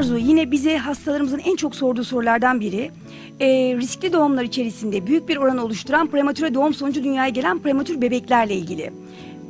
Arzu yine bize hastalarımızın en çok sorduğu sorulardan biri. Ee, riskli doğumlar içerisinde büyük bir oran oluşturan prematüre doğum sonucu dünyaya gelen prematür bebeklerle ilgili.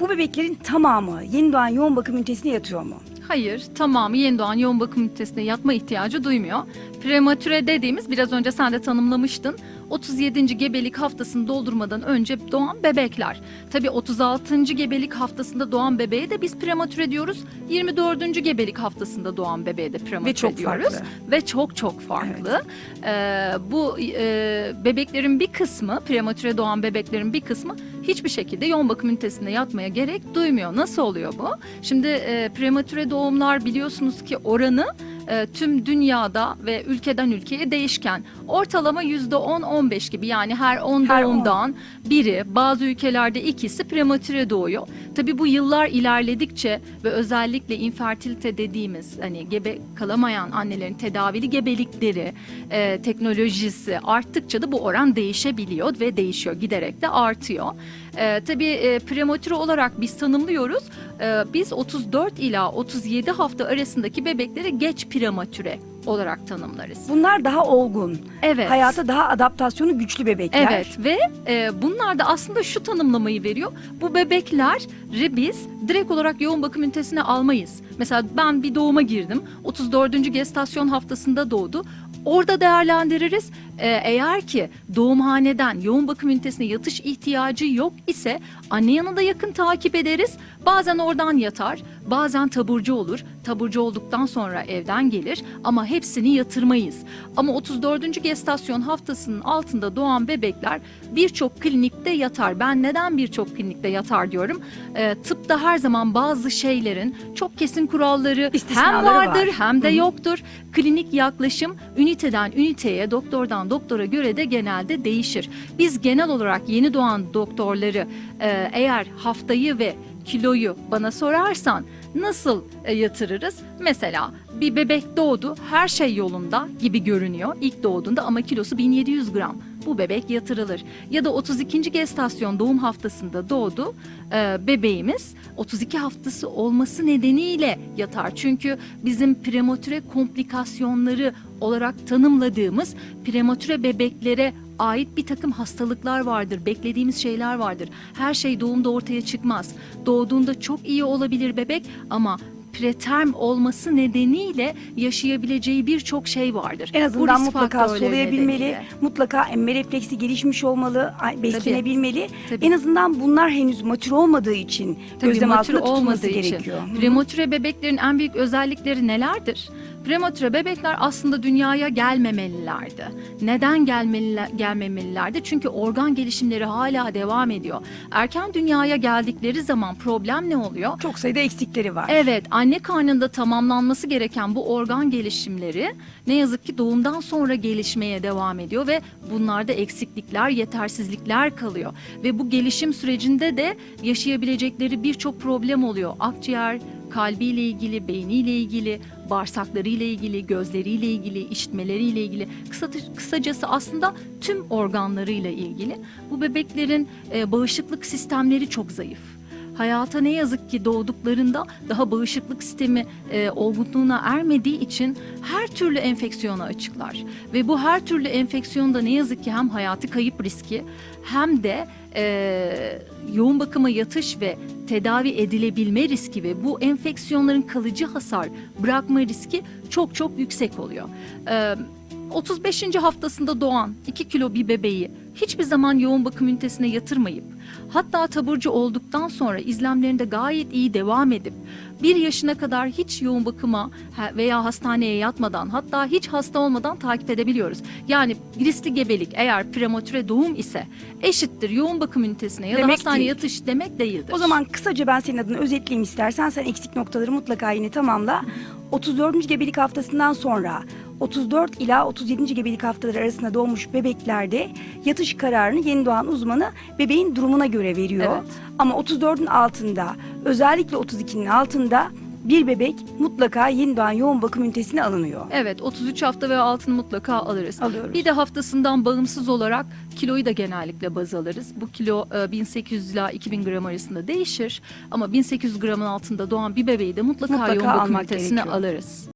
Bu bebeklerin tamamı yeni doğan yoğun bakım ünitesine yatıyor mu? Hayır, tamamı yeni doğan yoğun bakım ünitesine yatma ihtiyacı duymuyor. Prematüre dediğimiz biraz önce sen de tanımlamıştın. 37. gebelik haftasını doldurmadan önce doğan bebekler. Tabii 36. gebelik haftasında doğan bebeğe de biz prematüre diyoruz. 24. gebelik haftasında doğan bebeğe de prematüre Ve çok diyoruz. farklı. Ve çok çok farklı. Ee, bu e, bebeklerin bir kısmı, prematüre doğan bebeklerin bir kısmı hiçbir şekilde yoğun bakım ünitesinde yatmaya gerek duymuyor. Nasıl oluyor bu? Şimdi e, prematüre doğumlar biliyorsunuz ki oranı e, tüm dünyada ve ülkeden ülkeye değişken. Ortalama %10-15 gibi yani her 10 Her on. doğumdan biri bazı ülkelerde ikisi prematüre doğuyor. Tabii bu yıllar ilerledikçe ve özellikle infertilite dediğimiz hani gebe kalamayan annelerin tedavili gebelikleri e, teknolojisi arttıkça da bu oran değişebiliyor ve değişiyor giderek de artıyor. E, tabii e, prematüre olarak biz tanımlıyoruz. E, biz 34 ila 37 hafta arasındaki bebekleri geç prematüre olarak tanımlarız. Bunlar daha olgun, Evet. hayata daha adaptasyonu güçlü bebekler. Evet ve e, bunlar da aslında şu tanımlamayı veriyor. Bu bebekleri biz direkt olarak yoğun bakım ünitesine almayız. Mesela ben bir doğuma girdim. 34. gestasyon haftasında doğdu. Orada değerlendiririz. E, eğer ki doğumhaneden yoğun bakım ünitesine yatış ihtiyacı yok ise anne yanında yakın takip ederiz. Bazen oradan yatar, bazen taburcu olur. Taburcu olduktan sonra evden gelir ama hepsini yatırmayız. Ama 34. gestasyon haftasının altında doğan bebekler birçok klinikte yatar. Ben neden birçok klinikte yatar diyorum? Ee, tıpta her zaman bazı şeylerin çok kesin kuralları hem vardır var. hem de Hı hı. yoktur. Klinik yaklaşım üniteden üniteye, doktordan doktora göre de genelde değişir. Biz genel olarak yeni doğan doktorları e, eğer haftayı ve kiloyu bana sorarsan nasıl e, yatırırız? Mesela bir bebek doğdu, her şey yolunda gibi görünüyor ilk doğduğunda ama kilosu 1700 gram. Bu bebek yatırılır. Ya da 32. gestasyon doğum haftasında doğdu e, bebeğimiz 32 haftası olması nedeniyle yatar. Çünkü bizim prematüre komplikasyonları olarak tanımladığımız prematüre bebeklere ait bir takım hastalıklar vardır, beklediğimiz şeyler vardır. Her şey doğumda ortaya çıkmaz. Doğduğunda çok iyi olabilir bebek ama preterm olması nedeniyle yaşayabileceği birçok şey vardır. En azından mutlaka faktörleri solayabilmeli, nedeniyle. mutlaka emme refleksi gelişmiş olmalı, beslenebilmeli. Tabii. En azından bunlar henüz matür olmadığı için Tabii gözlem altında tutulması için. gerekiyor. Prematüre bebeklerin en büyük özellikleri nelerdir? Prematüre bebekler aslında dünyaya gelmemelilerdi. Neden gelmeliler, gelmemelilerdi? Çünkü organ gelişimleri hala devam ediyor. Erken dünyaya geldikleri zaman problem ne oluyor? Çok sayıda eksikleri var. Evet, anne karnında tamamlanması gereken bu organ gelişimleri ne yazık ki doğumdan sonra gelişmeye devam ediyor ve bunlarda eksiklikler, yetersizlikler kalıyor. Ve bu gelişim sürecinde de yaşayabilecekleri birçok problem oluyor. Akciğer, kalbiyle ilgili, beyniyle ilgili, bağırsaklarıyla ilgili, gözleriyle ilgili, işitmeleriyle ilgili, kısa, kısacası aslında tüm organlarıyla ilgili. Bu bebeklerin e, bağışıklık sistemleri çok zayıf hayata ne yazık ki doğduklarında daha bağışıklık sistemi e, olgunluğuna ermediği için her türlü enfeksiyona açıklar. Ve bu her türlü enfeksiyonda ne yazık ki hem hayatı kayıp riski hem de e, yoğun bakıma yatış ve tedavi edilebilme riski ve bu enfeksiyonların kalıcı hasar bırakma riski çok çok yüksek oluyor. E, 35. haftasında doğan 2 kilo bir bebeği hiçbir zaman yoğun bakım ünitesine yatırmayıp hatta taburcu olduktan sonra izlemlerinde gayet iyi devam edip bir yaşına kadar hiç yoğun bakıma veya hastaneye yatmadan hatta hiç hasta olmadan takip edebiliyoruz. Yani riskli gebelik eğer prematüre doğum ise eşittir yoğun bakım ünitesine ya da Demek hastaneye değil. yatış demek değildir. O zaman kısaca ben senin adını özetleyeyim istersen sen eksik noktaları mutlaka yine tamamla. 34. gebelik haftasından sonra 34 ila 37. gebelik haftaları arasında doğmuş bebeklerde yatış kararını yeni doğan uzmanı bebeğin durumuna göre veriyor. Evet. Ama 34'ün altında özellikle 32'nin altında bir bebek mutlaka yeni doğan yoğun bakım ünitesine alınıyor. Evet 33 hafta ve altını mutlaka alırız. Alıyoruz. Bir de haftasından bağımsız olarak kiloyu da genellikle baz alırız. Bu kilo e, 1800 ila 2000 gram arasında değişir. Ama 1800 gramın altında doğan bir bebeği de mutlaka, Mutlaka yoğun bakım ünitesine gerekiyor. alırız.